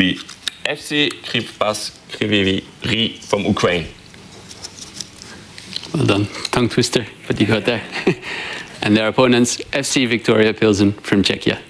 We FC Krivbas Kriviri from Ukraine. Well done. Tongue twister, but you got there. and their opponents, FC Victoria Pilsen from Czechia.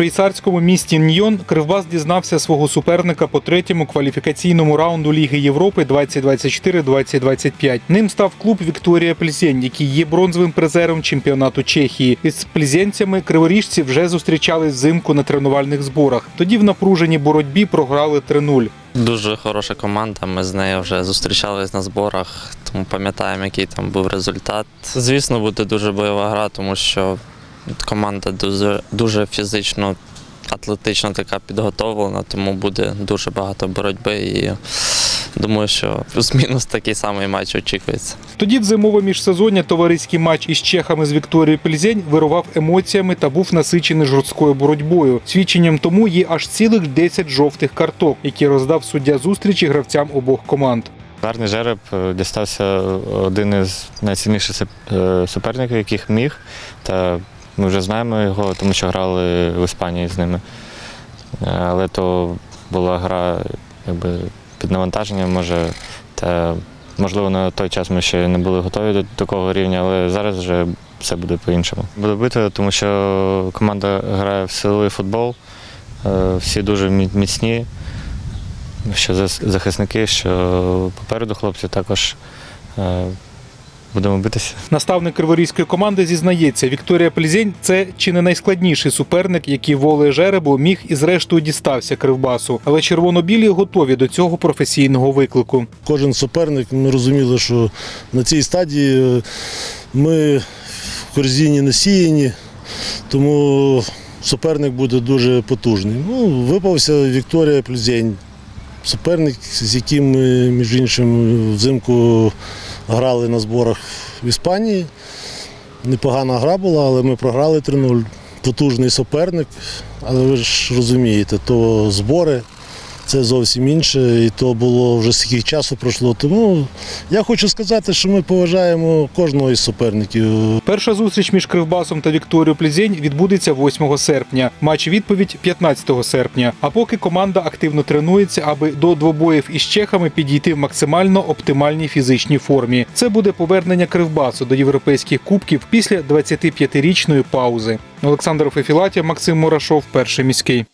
Швейцарському місті Ньйон Кривбас дізнався свого суперника по третьому кваліфікаційному раунду Ліги Європи 2024-2025. Ним став клуб Вікторія Плізень, який є бронзовим призером чемпіонату Чехії. Із плізенцями криворіжці вже зустрічались взимку на тренувальних зборах. Тоді в напруженій боротьбі програли 3-0. Дуже хороша команда. Ми з нею вже зустрічались на зборах, тому пам'ятаємо, який там був результат. Звісно, буде дуже бойова гра, тому що команда дуже, дуже фізично, атлетично така підготовлена, тому буде дуже багато боротьби і думаю, що плюс-мінус такий самий матч очікується. Тоді в зимове міжсезоння товариський матч із чехами з Вікторією Плізень вирував емоціями та був насичений жорсткою боротьбою. Свідченням тому є аж цілих 10 жовтих карток, які роздав суддя зустрічі гравцям обох команд. Гарний жереб е, дістався один із найсильніших е, суперників, яких міг. Та ми вже знаємо його, тому що грали в Іспанії з ними. Е, Але то була гра якби, під навантаженням, може, та можливо на той час ми ще не були готові до такого рівня, але зараз вже все буде по-іншому. Буде битва, тому що команда грає в силовий футбол, е, всі дуже міцні що захисники, що попереду хлопці також е, будемо битися. Наставник криворізької команди зізнається, Вікторія Плізень це чи не найскладніший суперник, який волею жеребу міг і зрештою дістався кривбасу. Але червоно-білі готові до цього професійного виклику. Кожен суперник, ми розуміли, що на цій стадії е, ми в корзині не сіяні, тому суперник буде дуже потужний. Ну, випався Вікторія Плюзень. Суперник, з яким ми, між іншим, взимку грали на зборах в Іспанії. Непогана гра була, але ми програли 3-0. Потужний суперник, але ви ж розумієте, то збори це зовсім інше, і то було вже скільки часу пройшло. Тому я хочу сказати, що ми поважаємо кожного із суперників. Перша зустріч між Кривбасом та Вікторією Плізень відбудеться 8 серпня. Матч відповідь 15 серпня. А поки команда активно тренується, аби до двобоїв із чехами підійти в максимально оптимальній фізичній формі. Це буде повернення Кривбасу до європейських кубків після 25-річної паузи. Олександр Фефілатів, Максим Мурашов, перший міський.